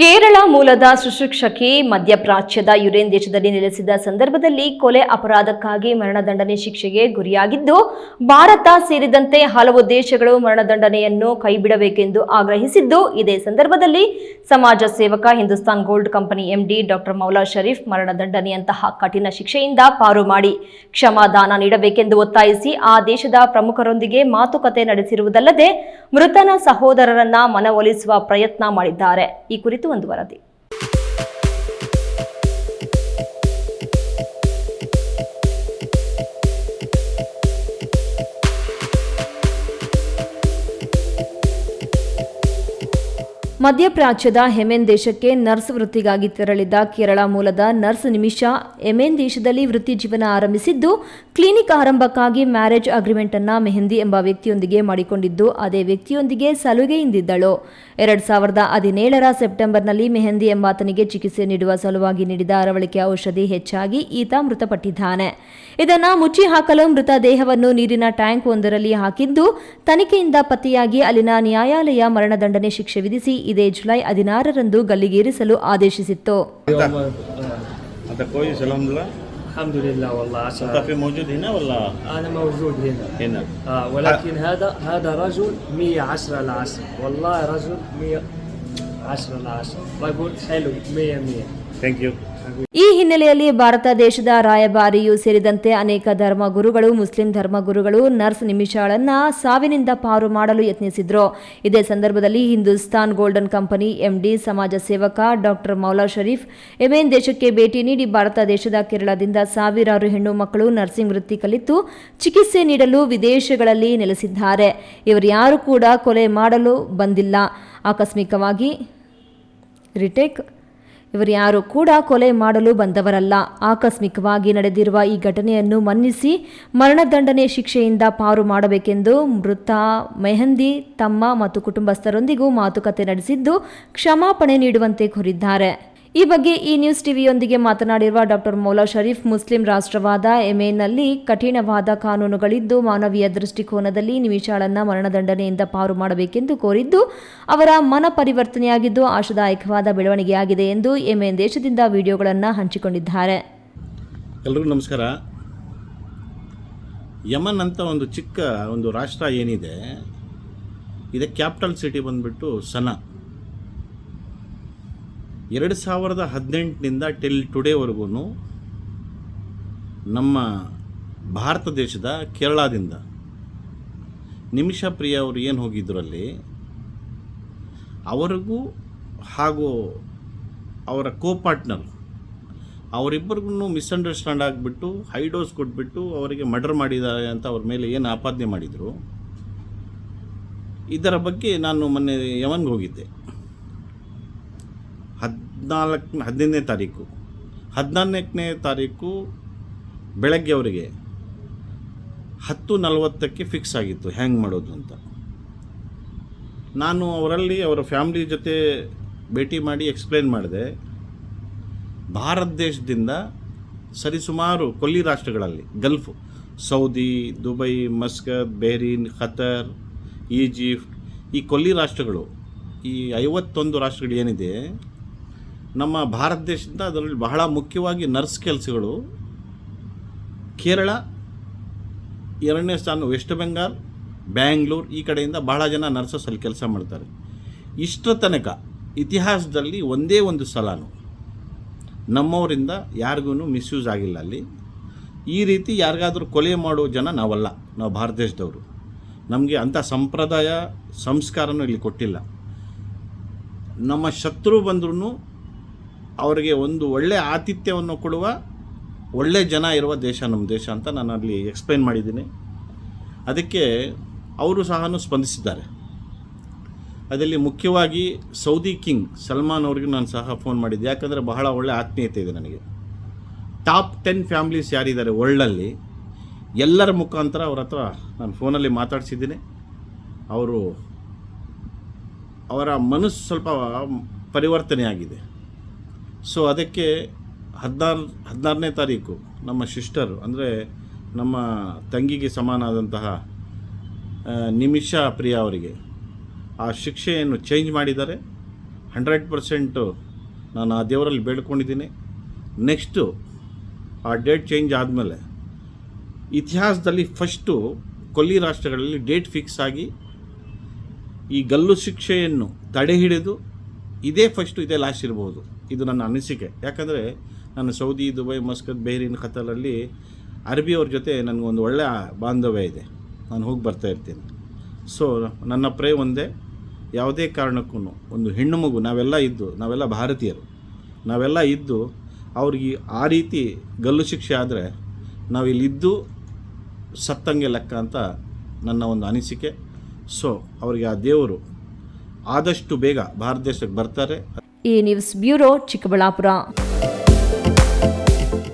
ಕೇರಳ ಮೂಲದ ಸುಶಿಕ್ಷಕಿ ಮಧ್ಯಪ್ರಾಚ್ಯದ ಯುರೇನ್ ದೇಶದಲ್ಲಿ ನೆಲೆಸಿದ ಸಂದರ್ಭದಲ್ಲಿ ಕೊಲೆ ಅಪರಾಧಕ್ಕಾಗಿ ಮರಣದಂಡನೆ ಶಿಕ್ಷೆಗೆ ಗುರಿಯಾಗಿದ್ದು, ಭಾರತ ಸೇರಿದಂತೆ ಹಲವು ದೇಶಗಳು ಮರಣದಂಡನೆಯನ್ನು ಕೈಬಿಡಬೇಕೆಂದು ಆಗ್ರಹಿಸಿದ್ದು, ಇದೇ ಸಂದರ್ಭದಲ್ಲಿ ಸಮಾಜ ಸೇವಕ, Hindustan gold company MD doctor Maula Sharif ಮರಣದಂಡನೆಯಂತಹ ಕಠಿಣ ಶಿಕ್ಷೆಯಿಂದ ಪಾರು ಮಾಡಿ ಕ್ಷಮಾದಾನ ನೀಡಬೇಕೆಂದು ಒತ್ತಾಯಿಸಿ ಆ ದೇಶದ ಪ್ರಮುಖರೊಂದಿಗೆ ಮಾತುಕತೆ ನಡೆಸಿರುವುದಲ್ಲದೆ ಮೃತನ ಸಹೋದರರನ್ನ ಮನವೊಲಿಸುವ ಪ್ರಯತ್ನ ಮಾಡಿದ್ದಾರೆ. ಈ ಕುರಿತು ಒಂದು ವರದಿ ಮಧ್ಯಪ್ರಾಚ್ಯದ ಹೆಮೆನ್ ದೇಶಕ್ಕೆ ನರ್ಸ್ ವೃತ್ತಿಗಾಗಿ ತೆರಳಿದ್ದ ಕೇರಳ ಮೂಲದ ನರ್ಸ್ ನಿಮಿಷಾ, ಹೆಮೆನ್ ದೇಶದಲ್ಲಿ ವೃತ್ತಿ ಜೀವನ ಆರಂಭಿಸಿದ್ದು, ಕ್ಲಿನಿಕ್ ಆರಂಭಕ್ಕಾಗಿ ಮ್ಯಾರೇಜ್ ಅಗ್ರಿಮೆಂಟ್ ಅನ್ನ ಮೆಹಂದಿ ಎಂಬ ವ್ಯಕ್ತಿಯೊಂದಿಗೆ ಮಾಡಿಕೊಂಡಿದ್ದು, ಅದೇ ವ್ಯಕ್ತಿಯೊಂದಿಗೆ ಸಲುಗೆಯಿಂದಿದ್ದಳು. ಎರಡ್ ಸಾವಿರದ ಹದಿನೇಳರ ಸೆಪ್ಟೆಂಬರ್ನಲ್ಲಿ ಮೆಹಂದಿ ಎಂಬಾತನಿಗೆ ಚಿಕಿತ್ಸೆ ನೀಡುವ ಸಲುವಾಗಿ ನೀಡಿದ ಅರವಳಿಕೆ ಔಷಧಿ ಹೆಚ್ಚಾಗಿ ಈತ ಮೃತಪಟ್ಟಿದ್ದಾನೆ. ಇದನ್ನು ಮುಚ್ಚಿ ಹಾಕಲು ಮೃತ ದೇಹವನ್ನು ನೀರಿನ ಟ್ಯಾಂಕ್ ಒಂದರಲ್ಲಿ ಹಾಕಿದ್ದು, ತನಿಖೆಯಿಂದ ಪತ್ತೆಯಾಗಿ ಅಲ್ಲಿನ ನ್ಯಾಯಾಲಯ ಮರಣದಂಡನೆ ಶಿಕ್ಷೆ ವಿಧಿಸಿ ಇದೇ ಜುಲೈ ಹದಿನಾರರಂದು ಗಲ್ಲಿಗೇರಿಸಲು ಆದೇಶಿಸಿತ್ತು اليوم انت كويس الحمد لله الحمد لله والله انت عسى في موجود هنا ولا انا موجود هنا هنا آه ولكن هذا هذا رجل 110 على 10 والله رجل 110 على 10 بقول حلو 100 100 ಥ್ಯಾಂಕ್ ಯು ಈ ಹಿನ್ನೆಲೆಯಲ್ಲಿ ಭಾರತ ದೇಶದ ರಾಯಭಾರಿಯೂ ಸೇರಿದಂತೆ ಅನೇಕ ಧರ್ಮಗುರುಗಳು, ಮುಸ್ಲಿಂ ಧರ್ಮಗುರುಗಳು ನರ್ಸ್ ನಿಮಿಷಾಳನ್ನ ಸಾವಿನಿಂದ ಪಾರು ಮಾಡಲು ಯತ್ನಿಸಿದ್ರು. ಇದೇ ಸಂದರ್ಭದಲ್ಲಿ ಹಿಂದೂಸ್ತಾನ್ ಗೋಲ್ಡನ್ ಕಂಪನಿ ಎಂಡಿ ಸಮಾಜ ಸೇವಕ ಡಾಕ್ಟರ್ ಮೌಲಾ ಶರೀಫ್ ಎಮೆನ್ ದೇಶಕ್ಕೆ ಭೇಟಿ ನೀಡಿ ಭಾರತ ದೇಶದ ಕೇರಳದಿಂದ ಸಾವಿರಾರು ಹೆಣ್ಣು ಮಕ್ಕಳು ನರ್ಸಿಂಗ್ ವೃತ್ತಿ ಕಲಿತು ಚಿಕಿತ್ಸೆ ನೀಡಲು ವಿದೇಶಗಳಲ್ಲಿ ನೆಲೆಸಿದ್ದಾರೆ. ಇವರ್ಯಾರು ಕೂಡ ಕೊಲೆ ಮಾಡಲು ಬಂದಿಲ್ಲ. ಆಕಸ್ಮಿಕವಾಗಿ ರಿಟೇಕ್ ಇವರು ಯಾರು ಕೂಡ ಕೊಲೆ ಮಾಡಲು ಬಂದವರಲ್ಲ. ಆಕಸ್ಮಿಕವಾಗಿ ನಡೆದಿರುವ ಈ ಘಟನೆಯನ್ನು ಮನ್ನಿಸಿ ಮರಣದಂಡನೆ ಶಿಕ್ಷೆಯಿಂದ ಪಾರು ಮಾಡಬೇಕೆಂದು ಮೃತ ಮೆಹಂದಿ ತಮ್ಮ ಮತ್ತು ಕುಟುಂಬಸ್ಥರೊಂದಿಗೂ ಮಾತುಕತೆ ನಡೆಸಿದ್ದು ಕ್ಷಮಾಪಣೆ ನೀಡುವಂತೆ ಕೋರಿದ್ದಾರೆ. ಈ ಬಗ್ಗೆ ಈ ನ್ಯೂಸ್ ಟಿವಿಯೊಂದಿಗೆ ಮಾತನಾಡಿರುವ ಡಾಕ್ಟರ್ ಮೌಲಾ ಶರೀಫ್, ಮುಸ್ಲಿಂ ರಾಷ್ಟ್ರವಾದ ಎಮೆನ್ನಲ್ಲಿ ಕಠಿಣವಾದ ಕಾನೂನುಗಳಿದ್ದು, ಮಾನವೀಯ ದೃಷ್ಟಿಕೋನದಲ್ಲಿ ನಿಮಿಷಾಳನ್ನ ಮರಣದಂಡನೆಯಿಂದ ಪಾರು ಮಾಡಬೇಕೆಂದು ಕೋರಿದ್ದು, ಅವರ ಮನ ಪರಿವರ್ತನೆಯಾಗಿದ್ದು ಆಶಾದಾಯಕವಾದ ಬೆಳವಣಿಗೆಯಾಗಿದೆ ಎಂದು ಎಮೆನ್ ದೇಶದಿಂದ ವಿಡಿಯೋಗಳನ್ನು ಹಂಚಿಕೊಂಡಿದ್ದಾರೆ. ಎಲ್ಲರೂ ನಮಸ್ಕಾರ. ಯಮನ್ ಅಂತ ಒಂದು ಚಿಕ್ಕ ಒಂದು ರಾಷ್ಟ್ರ ಏನಿದೆ, ಇದಕ್ಕೆ ಕ್ಯಾಪಿಟಲ್ ಸಿಟಿ ಬಂದ್ಬಿಟ್ಟು ಸನಾ. ಎರಡು ಸಾವಿರದ ಹದಿನೆಂಟನಿಂದ ಟಿಲ್ ಟುಡೇವರೆಗೂ ನಮ್ಮ ಭಾರತ ದೇಶದ ಕೇರಳದಿಂದ. ನಿಮಿಷ ಪ್ರಿಯ ಅವರು ಏನು ಹೋಗಿದ್ದರಲ್ಲಿ ಅವರಿಗೂ ಹಾಗೂ ಅವರ ಕೋ ಪಾರ್ಟ್ನರ್ ಅವರಿಬ್ಬರಿಗೂ ಮಿಸ್ಅಂಡರ್ಸ್ಟ್ಯಾಂಡ್ ಆಗಿಬಿಟ್ಟು ಹೈ ಡೋಸ್ ಕೊಟ್ಬಿಟ್ಟು ಅವರಿಗೆ ಮರ್ಡರ್ ಮಾಡಿದ್ದಾರೆ ಅಂತ ಅವ್ರ ಮೇಲೆ ಏನು ಆಪಾದನೆ ಮಾಡಿದರು? ಇದರ ಬಗ್ಗೆ ನಾನು ಮೊನ್ನೆ ಯಮನ್ಗೆ ಹೋಗಿದ್ದೆ. ಹದಿನಾಲ್ಕು ಹದಿನೈದನೇ ತಾರೀಕು. ಹದಿನಾಲ್ಕನೇ ತಾರೀಕು ಬೆಳಗ್ಗೆ ಅವರಿಗೆ ಹತ್ತು ನಲವತ್ತಕ್ಕೆ ಫಿಕ್ಸ್ ಆಗಿತ್ತು ಹ್ಯಾಂಗ್ ಮಾಡೋದು ಅಂತ. ನಾನು ಅವರಲ್ಲಿ ಅವರ ಫ್ಯಾಮ್ಲಿ ಜೊತೆ ಭೇಟಿ ಮಾಡಿ ಎಕ್ಸ್ಪ್ಲೇನ್ ಮಾಡಿದೆ. ಭಾರತ ದೇಶದಿಂದ ಸರಿಸುಮಾರು ಕೊಲ್ಲಿ ರಾಷ್ಟ್ರಗಳಲ್ಲಿ, Gulf, Saudi, Dubai, Muscat, Bahrain, Qatar, Egypt, ಈ ಕೊಲ್ಲಿ ರಾಷ್ಟ್ರಗಳು, ಈ ಐವತ್ತೊಂದು ರಾಷ್ಟ್ರಗಳು ಏನಿದೆ ನಮ್ಮ ಭಾರತ ದೇಶದಿಂದ ಅದರಲ್ಲಿ ಬಹಳ ಮುಖ್ಯವಾಗಿ ನರ್ಸ್ ಕೆಲಸಗಳು. ಕೇರಳ, ಎರಡನೇ ಸ್ಥಾನ ವೆಸ್ಟ್ ಬೆಂಗಾಲ್, ಬ್ಯಾಂಗ್ಳೂರ್, ಈ ಕಡೆಯಿಂದ ಬಹಳ ಜನ ನರ್ಸಸ್ ಅಲ್ಲಿ ಕೆಲಸ ಮಾಡ್ತಾರೆ. ಇಷ್ಟರ ತನಕ ಇತಿಹಾಸದಲ್ಲಿ ಒಂದೇ ಒಂದು ಸಲನೂ. ನಮ್ಮವರಿಂದ ಯಾರಿಗೂ ಮಿಸ್ಯೂಸ್ ಆಗಿಲ್ಲ ಅಲ್ಲಿ. ಈ ರೀತಿ ಯಾರಿಗಾದರೂ ಕೊಲೆ ಮಾಡೋ ಜನ ನಾವಲ್ಲ, ನಾವು ಭಾರತ ದೇಶದವರು. ನಮಗೆ ಅಂಥ ಸಂಪ್ರದಾಯ, ಸಂಸ್ಕಾರನೂ ಇಲ್ಲಿ ಕೊಟ್ಟಿಲ್ಲ. ನಮ್ಮ ಶತ್ರು ಬಂದ್ರೂ ಅವರಿಗೆ ಒಂದು ಒಳ್ಳೆಯ ಆತಿಥ್ಯವನ್ನು ಕೊಡುವ ಒಳ್ಳೆ ಜನ ಇರುವ ದೇಶ ನಮ್ಮ ದೇಶ ಅಂತ ನಾನು ಅಲ್ಲಿ ಎಕ್ಸ್ಪ್ಲೈನ್ ಮಾಡಿದ್ದೀನಿ. ಅದಕ್ಕೆ ಅವರು ಸಹ ಸ್ಪಂದಿಸಿದ್ದಾರೆ. ಅದರಲ್ಲಿ ಮುಖ್ಯವಾಗಿ ಸೌದಿ ಕಿಂಗ್ ಸಲ್ಮಾನ್ ಅವ್ರಿಗೆ ನಾನು ಸಹ ಫೋನ್ ಮಾಡಿದ್ದೆ. ಯಾಕಂದರೆ ಬಹಳ ಒಳ್ಳೆ ಆತ್ಮೀಯತೆ ಇದೆ ನನಗೆ. ಟಾಪ್ ಟೆನ್ ಫ್ಯಾಮ್ಲೀಸ್ ಯಾರಿದ್ದಾರೆ ವರ್ಲ್ಡಲ್ಲಿ ಎಲ್ಲರ ಮುಖಾಂತರ ಅವ್ರ ಹತ್ರ ನಾನು ಫೋನಲ್ಲಿ ಮಾತಾಡಿಸಿದ್ದೀನಿ. ಅವರು ಅವರ ಮನಸ್ಸು ಸ್ವಲ್ಪ ಪರಿವರ್ತನೆಯಾಗಿದೆ. ಸೊ ಅದಕ್ಕೆ ಹದಿನಾರು, ಹದಿನಾರನೇ ತಾರೀಕು ನಮ್ಮ ಸಿಸ್ಟರ್ ಅಂದರೆ ನಮ್ಮ ತಂಗಿಗೆ ಸಮಾನಾದಂತಹ ನಿಮಿಷಾ ಪ್ರಿಯ ಅವರಿಗೆ ಆ ಶಿಕ್ಷೆಯನ್ನು ಚೇಂಜ್ ಮಾಡಿದ್ದಾರೆ. ಹಂಡ್ರೆಡ್ ಪರ್ಸೆಂಟು ನಾನು ಆ ದೇವರಲ್ಲಿ ಬೇಡ್ಕೊಂಡಿದ್ದೀನಿ. ನೆಕ್ಸ್ಟು ಆ ಡೇಟ್ ಚೇಂಜ್ ಆದಮೇಲೆ ಇತಿಹಾಸದಲ್ಲಿ ಫಸ್ಟು ಕೊಲ್ಲಿ ರಾಷ್ಟ್ರಗಳಲ್ಲಿ ಡೇಟ್ ಫಿಕ್ಸ್ ಆಗಿ ಈ ಗಲ್ಲು ಶಿಕ್ಷೆಯನ್ನು ತಡೆ ಹಿಡಿದು ಇದೇ ಫಸ್ಟು ಇದೇ ಲಾಸ್ಟ್ ಇರ್ಬೋದು. ಇದು ನನ್ನ ಅನಿಸಿಕೆ. ಯಾಕಂದರೆ ನಾನು ಸೌದಿ, ದುಬೈ, ಮಸ್ಕತ್ ಬೇರಿನ್ ಖತರಲ್ಲಿ ಅರಬಿಯವ್ರ ಜೊತೆ ನನಗೊಂದು ಒಳ್ಳೆಯ ಬಾಂಧವ್ಯ ಇದೆ. ನಾನು ಹೋಗಿ ಬರ್ತಾ ಇರ್ತೀನಿ. ಸೊ ನನ್ನ ಪ್ರೇ ಒಂದೇ. ಯಾವುದೇ ಕಾರಣಕ್ಕೂ ಒಂದು ಹೆಣ್ಣು ಮಗು, ನಾವೆಲ್ಲ ಇದ್ದು, ನಾವೆಲ್ಲ ಭಾರತೀಯರು. ನಾವೆಲ್ಲ ಇದ್ದು, ಅವ್ರಿಗೆ ಆ ರೀತಿ ಗಲ್ಲು ಶಿಕ್ಷೆ ಆದರೆ ನಾವಿಲ್ಲಿದ್ದು ಸತ್ತಂಗೆ ಲೆಕ್ಕ ಅಂತ ನನ್ನ ಒಂದು ಅನಿಸಿಕೆ. ಸೊ ಅವರಿಗೆ ಆ ದೇವರು ಆದಷ್ಟು ಬೇಗ ಭಾರತ ದೇಶಕ್ಕೆ ಬರ್ತಾರೆ. ಈ ನ್ಯೂಸ್ ಬ್ಯೂರೋ ಚಿಕ್ಕಬಳ್ಳಾಪುರ.